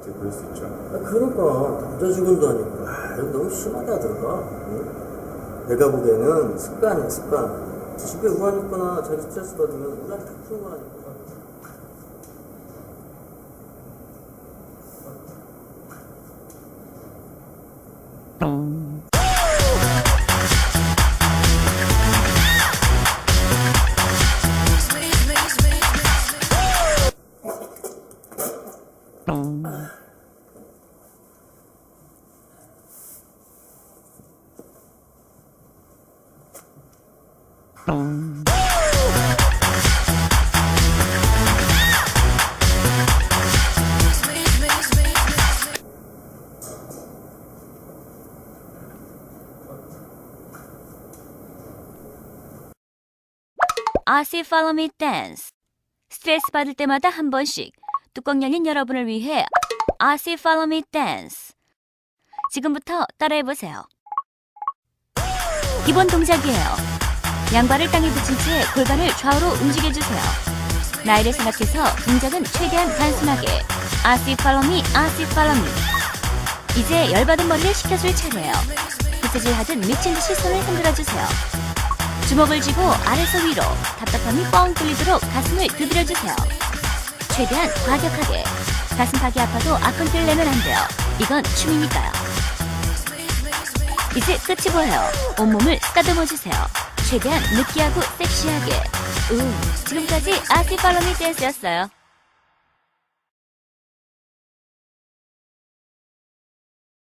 이제 그럴 수 있죠. 아, 그러니까 남자 죽음도 아니고 아 이거 너무 심하다더라 응? 내가 보기에는 습관이야 습관. 집에 우한 있거나 자기 스트레스 받으면 우리한테 다 푸는 거라니까 아시 Follow Me Dance. 스트레스 받을 때마다 한 번씩 뚜껑 열린 여러분을 위해 아시 Follow Me Dance. 지금부터 따라해 보세요. 기본 동작이에요. 양발을 땅에 붙인 채 골반을 좌우로 움직여 주세요. 나이를 생각해서 동작은 최대한 단순하게 아시 Follow Me, 아시 Follow Me. 이제 열받은 머리를 식혀줄 차례예요. 부채질 하듯 미친 듯이 손을 흔들어 주세요. 주먹을 쥐고 아래서 위로 답답함이 뻥 뚫리도록 가슴을 두드려 주세요. 최대한 과격하게 가슴팍이 아파도 아픈 를 내면 안 돼요. 이건 춤이니까요. 이제 끝이 보여요. 온몸을 쓰다듬어 주세요. 최대한 느끼하고 섹시하게. 음, 지금까지 아시 팔로미 댄스였어요.